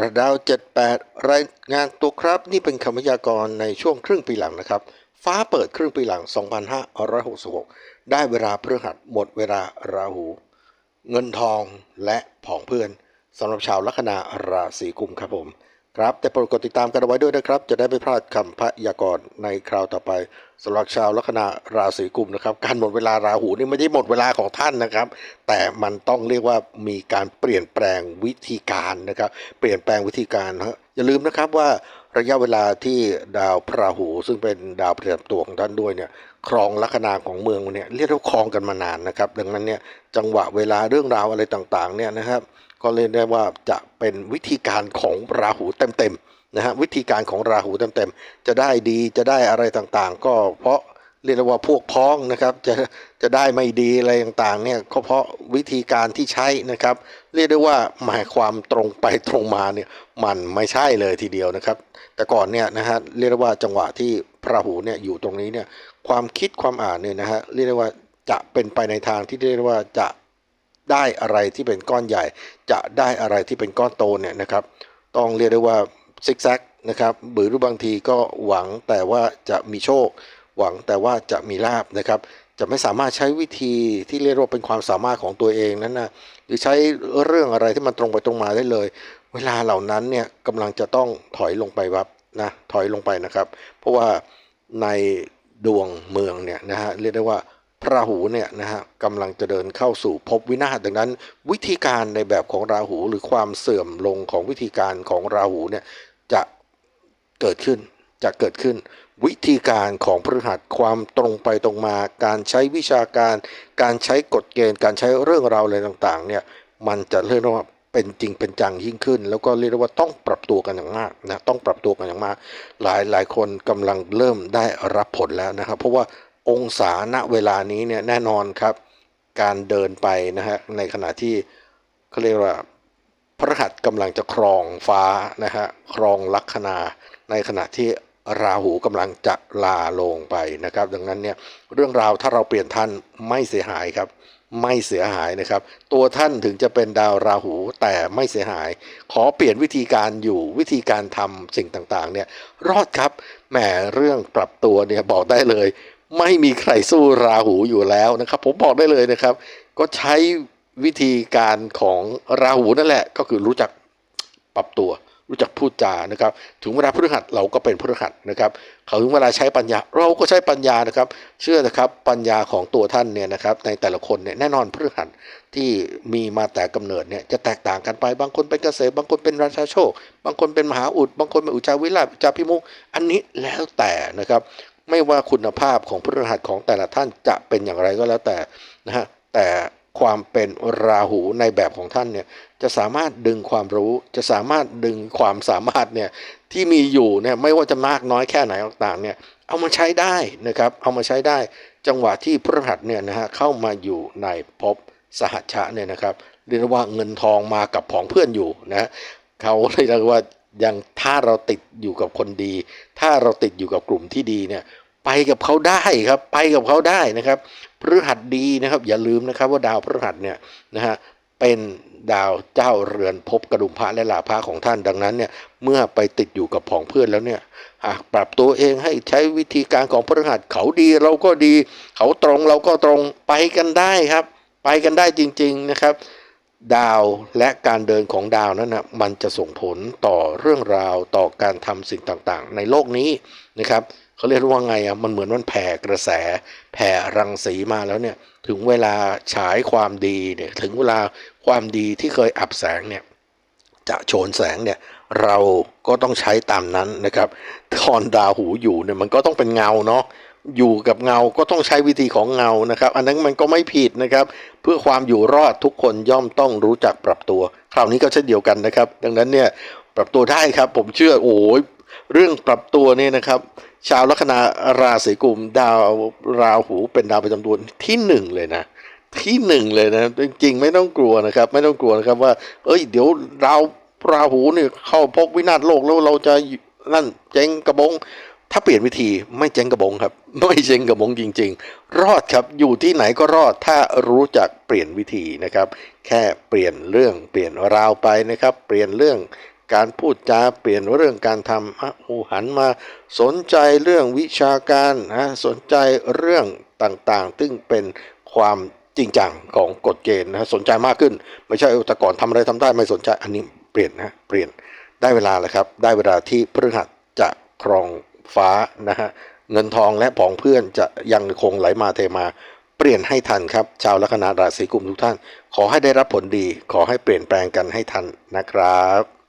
ระดาว 78 รายงานตัวครับ นี่เป็นคำพยากรณ์ในช่วงครึ่งปีหลังนะครับ ฟ้าเปิดครึ่งปีหลัง 2566 ได้เวลาพฤหัสหมดเวลาราหู เงินทองและผองเพื่อนสำหรับชาวลัคนาราศีกุมครับผม ครับแต่โปรดกดติดตามกันเอาไว้ด้วยนะครับ จะได้ไม่พลาดคำพยากรณ์ในคราวต่อไปสำหรับชาวลัคนาราศีกุมนะครับ การหมดเวลาราหูนี่ไม่ได้หมดเวลาของท่านนะครับ แต่มันต้องเรียกว่ามีการเปลี่ยนแปลงวิธีการนะครับ เปลี่ยนแปลงวิธีการนะฮะอย่าลืมนะครับว่า ระยะเวลาที่ดาวพระหู ซึ่งเป็นดาวประจำตัวของท่านด้วยเนี่ยครองลัคนาของเมืองเนี่ยเรียกว่าครองกันมานานนะครับ ดังนั้นเนี่ยจังหวะเวลาเรื่องราวอะไรต่างๆเนี่ยนะครับ ก็เรียกได้ว่าจะเป็นวิธีการของราหูเต็มๆนะฮะวิธีการของราหูเต็มๆจะได้ดีจะได้อะไรต่างๆ ก็เพราะ เรียกว่าพวกพ้องนะครับจะจะได้ไม่ดีอะไรต่างๆเนี่ยก็เพราะวิธีการที่ใช้นะครับ เรียกได้ว่าหมายความตรงไปตรงมาเนี่ยมันไม่ใช่เลยทีเดียวนะครับ แต่ก่อนเนี่ยนะฮะเรียกได้ว่าจังหวะที่พระหูเนี่ยอยู่ตรงนี้เนี่ยความคิดความอ่านเนี่ยนะฮะเรียกได้ว่าจะเป็นไปในทางที่เรียกได้ว่าจะได้อะไรที่เป็นก้อนใหญ่ จะได้อะไรที่เป็นก้อนโตเนี่ยนะครับต้องเรียกได้ว่าซิกแซกนะครับหรือบางทีก็หวังแต่ว่าจะมีโชค หวังแต่ว่าจะมีลาบนะครับ จะไม่สามารถใช้วิธีที่เรียกว่าเป็นความสามารถของตัวเองนั้นนะหรือใช้เรื่องอะไรที่มันตรงไปตรงมาได้เลย เวลาเหล่านั้นเนี่ยกำลังจะต้องถอยลงไปครับนะถอยลงไปนะครับ เพราะว่าในดวงเมืองเนี่ยนะฮะเรียกได้ว่าพระราหูเนี่ยนะฮะกำลังจะเดินเข้าสู่ภพวินาศดังนั้น วิธีการในแบบของราหูหรือความเสื่อมลงของวิธีการของราหูเนี่ยจะเกิดขึ้นจะเกิดขึ้น วิธีการของพฤหัสความตรงไปตรงมา การใช้วิชาการ การใช้กฎเกณฑ์ การใช้เรื่องราวอะไรต่างๆ เนี่ยมันจะเรียกว่าเป็นจริงเป็นจังยิ่งขึ้น แล้วก็เรียกว่าต้องปรับตัวกันอย่างมากนะต้องปรับตัวกันอย่างมาก หลายหลายคนกำลังเริ่มได้รับผลแล้วนะครับ เพราะว่าองศาณเวลานี้เนี่ยแน่นอนครับ การเดินไปนะฮะในขณะที่เขาเรียกว่าพระหัสกำลังจะครองฟ้านะฮะครองลัคนา ในขณะที่ ราหูกำลังจะลาลงไปนะครับ ดังนั้นเนี่ยเรื่องราวถ้าเราเปลี่ยนท่านไม่เสียหายครับ ไม่เสียหายนะครับ ตัวท่านถึงจะเป็นดาวราหูแต่ไม่เสียหาย ขอเปลี่ยนวิธีการอยู่วิธีการทำสิ่งต่างๆ เนี่ยรอดครับแหมเรื่องปรับตัวเนี่ยบอกได้เลย ไม่มีใครสู้ราหูอยู่แล้วนะครับ ผมบอกได้เลยนะครับ ก็ใช้วิธีการของราหูนั่นแหละก็คือรู้จักปรับตัว รู้จักพูดจานะครับ ถึงเวลาพฤหัสเราก็เป็นพฤหัสนะครับ เขาถึงเวลาใช้ปัญญา เราก็ใช้ปัญญานะครับ เชื่อนะครับปัญญาของตัวท่านเนี่ยนะครับ ในแต่ละคนเนี่ยแน่นอนพฤหัสที่มีมาแต่กำเนิดเนี่ยจะแตกต่างกันไปบางคนเป็นเกษตรบางคนเป็นราชาโชค บางคนเป็นมหาอุด บางคนเป็นอุจาวิลาภอุจาพิมุขอันนี้แล้วแต่นะครับ ไม่ว่าคุณภาพของพฤหัสของแต่ละท่านจะเป็นอย่างไรก็แล้วแต่นะฮะแต่ ความเป็นราหูในแบบของท่านเนี่ยจะสามารถดึงความรู้จะสามารถดึงความสามารถเนี่ยที่มีอยู่เนี่ยไม่ว่าจะมากน้อยแค่ไหนต่างๆเนี่ยเอามาใช้ได้นะครับเอามาใช้ได้ จังหวะที่พฤหัสเนี่ยนะฮะเข้ามาอยู่ในภพสหัชชะเนี่ยนะครับเรียกว่าเงินทองมากับผองเพื่อนอยู่นะเขาเลยเรียกว่ายังถ้าเราติดอยู่กับคนดี ถ้าเราติดอยู่กับกลุ่มที่ดีเนี่ย ไปกับเขาได้ครับ ไปกับเขาได้นะครับพฤหัสดีนะครับ อย่าลืมนะครับว่าดาวพฤหัสเนี่ยนะฮะเป็นดาวเจ้าเรือนภพกระดุมพระและลาภะของท่านดังนั้นเนี่ยเมื่อไปติดอยู่กับผองเพื่อนแล้วเนี่ยปรับตัวเองให้ใช้วิธีการของพฤหัสเขาดีเราก็ดี เขาตรงเราก็ตรงไปกันได้ครับ ไปกันได้จริง ๆนะครับ ดาวและการเดินของดาวนั้นนะมันจะส่งผลต่อเรื่องราวต่อการทำสิ่งต่างๆ ในโลกนี้นะครับ เขาเรียกว่าไงอะมันเหมือนมันแผ่กระแส แผ่รังสีมาแล้วเนี่ย ถึงเวลาฉายความดีเนี่ย ถึงเวลาความดีที่เคยอับแสงเนี่ย จะโฉนแสงเนี่ย เราก็ต้องใช้ตามนั้นนะครับ ตอนดาวหูอยู่เนี่ยมันก็ต้องเป็นเงาเนาะอยู่กับเงาก็ต้องใช้วิธีของเงานะครับ อันนั้นมันก็ไม่ผิดนะครับ เพื่อความอยู่รอดทุกคนย่อมต้องรู้จักปรับตัว คราวนี้ก็เช่นเดียวกันนะครับ ดังนั้นเนี่ยปรับตัวได้ครับ ผมเชื่อโอ้ยเรื่องปรับตัวเนี่ยนะครับ ชาวลัคนาราศีกุมดาวราหูเป็นดาวประจำตัวที่หนึ่งเลยนะที่หนึ่งเลยนะจริงๆไม่ต้องกลัวนะครับ ไม่ต้องกลัวนะครับว่า เอ้ย เดี๋ยวเราราหูเนี่ยเข้าพกวินาศโลกแล้วเราจะนั่นเจ๊งกระบง ถ้าเปลี่ยนวิธีไม่เจ๊งกระบงครับไม่เจ๊งกระบงจริง ๆ รอดครับอยู่ที่ไหนก็รอดถ้ารู้จักเปลี่ยนวิธีนะครับ แค่เปลี่ยนเรื่องเปลี่ยนราวไปนะครับ เปลี่ยนเรื่องการพูดจาเปลี่ยนเรื่องการทำหูหันมาสนใจเรื่องวิชาการนะสนใจเรื่องต่างๆ ซึ่งเป็นความจริงจังของกฎเกณฑ์นะสนใจมากขึ้น ไม่ใช่แต่ก่อนทำอะไรทำได้ไม่สนใจอันนี้เปลี่ยนนะเปลี่ยนได้เวลาแล้วครับ ได้เวลาที่พฤหัสจะครองฟ้านะฮะเงินทองและผองเพื่อนจะยังคงไหลมาเทมาเปลี่ยนให้ทันครับ ชาวลัคนาราศีกุมทุกท่าน ขอให้ได้รับผลดี ขอให้เปลี่ยนแปลงกันให้ทันนะครับ